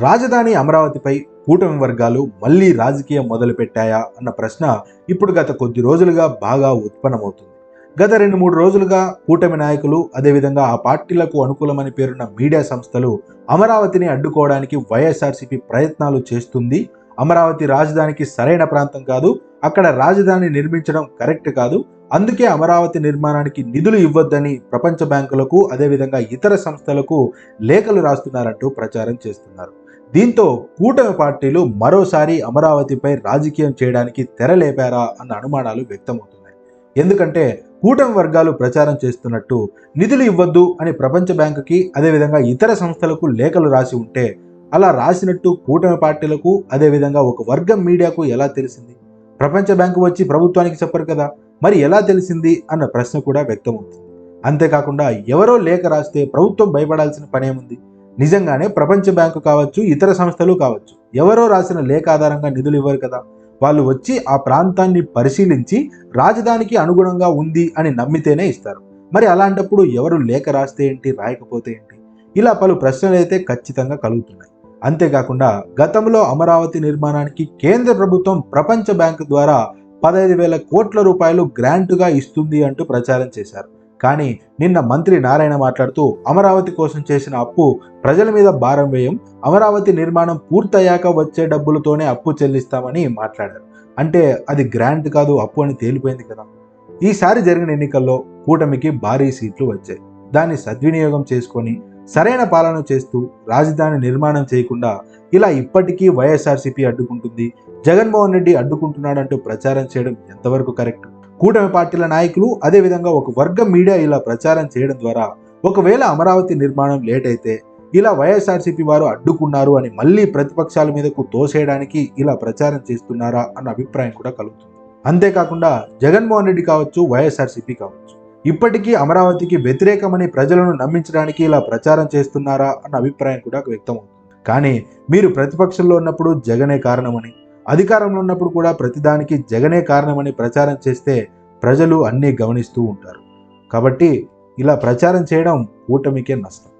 రాజధాని అమరావతిపై కూటమి వర్గాలు మళ్ళీ రాజకీయం మొదలుపెట్టాయా అన్న ప్రశ్న ఇప్పుడు గత కొద్ది రోజులుగా బాగా ఉత్పన్నమవుతుంది. గత రెండు మూడు రోజులుగా కూటమి నాయకులు అదేవిధంగా ఆ పార్టీలకు అనుకూలమని పేరున్న మీడియా సంస్థలు అమరావతిని అడ్డుకోవడానికి వైఎస్ఆర్సీపీ ప్రయత్నాలు చేస్తుంది. అమరావతి రాజధానికి సరైన ప్రాంతం కాదు అక్కడ రాజధాని నిర్మించడం కరెక్ట్ కాదు అందుకే అమరావతి నిర్మాణానికి నిధులు ఇవ్వొద్దని ప్రపంచ బ్యాంకులకు అదేవిధంగా ఇతర సంస్థలకు లేఖలు రాస్తున్నారంటూ ప్రచారం చేస్తున్నారు. దీంతో కూటమి పార్టీలు మరోసారి అమరావతిపై రాజకీయం చేయడానికి తెరలేపారా అన్న అనుమానాలు వ్యక్తమవుతున్నాయి. ఎందుకంటే కూటమి వర్గాలు ప్రచారం చేస్తున్నట్టు నిధులు ఇవ్వద్దు అని ప్రపంచ బ్యాంకుకి అదేవిధంగా ఇతర సంస్థలకు లేఖలు రాసి ఉంటే అలా రాసినట్టు కూటమి పార్టీలకు అదేవిధంగా ఒక వర్గం మీడియాకు ఎలా తెలిసింది? ప్రపంచ బ్యాంకు వచ్చి ప్రభుత్వానికి చెప్పరు కదా. మరి ఎలా తెలిసింది అన్న ప్రశ్న కూడా వ్యక్తమవుతుంది. అంతేకాకుండా ఎవరో లేఖ రాస్తే ప్రభుత్వం భయపడాల్సిన పనేముంది నిజంగానే ప్రపంచ బ్యాంకు కావచ్చు ఇతర సంస్థలు కావచ్చు ఎవరో రాసిన లేఖ ఆధారంగా నిధులు ఇవ్వరు కదా? వాళ్ళు వచ్చి ఆ ప్రాంతాన్ని పరిశీలించి రాజధానికి అనుగుణంగా ఉంది అని నమ్మితేనే ఇస్తారు. మరి అలాంటప్పుడు ఎవరు లేఖ రాస్తే ఏంటి రాయకపోతే ఏంటి? ఇలా పలు ప్రశ్నలు అయితే ఖచ్చితంగా కలుగుతున్నాయి. అంతేకాకుండా గతంలో అమరావతి నిర్మాణానికి కేంద్ర ప్రభుత్వం ప్రపంచ బ్యాంకు ద్వారా పదహైదు వేల కోట్ల రూపాయలు గ్రాంటుగా ఇస్తుంది అంటూ ప్రచారం చేశారు. కానీ నిన్న మంత్రి నారాయణ మాట్లాడుతూ అమరావతి కోసం చేసిన అప్పు ప్రజల మీద భారం వేయం అమరావతి నిర్మాణం పూర్తయ్యాక వచ్చే డబ్బులతోనే అప్పు చెల్లిస్తామని మాట్లాడారు. అంటే అది గ్రాంట్ కాదు అప్పు అని తేలిపోయింది కదా. ఈసారి జరిగిన ఎన్నికల్లో కూటమికి భారీ సీట్లు వచ్చాయి. దాన్ని సద్వినియోగం చేసుకొని సరైన పాలన చేస్తూ రాజధాని నిర్మాణం చేయకుండా ఇలా ఇప్పటికీ వైఎస్ఆర్సీపీ అడ్డుకుంటుంది జగన్మోహన్ రెడ్డి అడ్డుకుంటున్నాడంటూ ప్రచారం చేయడం ఎంతవరకు కరెక్ట్? కూటమి పార్టీల నాయకులు అదేవిధంగా ఒక వర్గం మీడియా ఇలా ప్రచారం చేయడం ద్వారా ఒకవేళ అమరావతి నిర్మాణం లేట్ అయితే ఇలా వైఎస్ఆర్సీపీ వారు అడ్డుకున్నారు అని మళ్ళీ ప్రతిపక్షాల మీదకు తోసేయడానికి ఇలా ప్రచారం చేస్తున్నారా అన్న అభిప్రాయం కూడా కలుగుతుంది. అంతేకాకుండా జగన్మోహన్ రెడ్డి కావచ్చు వైఎస్ఆర్సీపీ కావచ్చు. ఇప్పటికీ అమరావతికి వ్యతిరేకమని ప్రజలను నమ్మించడానికి ఇలా ప్రచారం చేస్తున్నారా అన్న అభిప్రాయం కూడా వ్యక్తమవుతుంది. కానీ మీరు ప్రతిపక్షంలో ఉన్నప్పుడు జగనే కారణమని అధికారంలో ఉన్నప్పుడు కూడా ప్రతిదానికి జగనే కారణమని ప్రచారం చేస్తే ప్రజలు అన్నీ గమనిస్తూ ఉంటారు. కాబట్టి ఇలా ప్రచారం చేయడం కూటమికే నష్టం.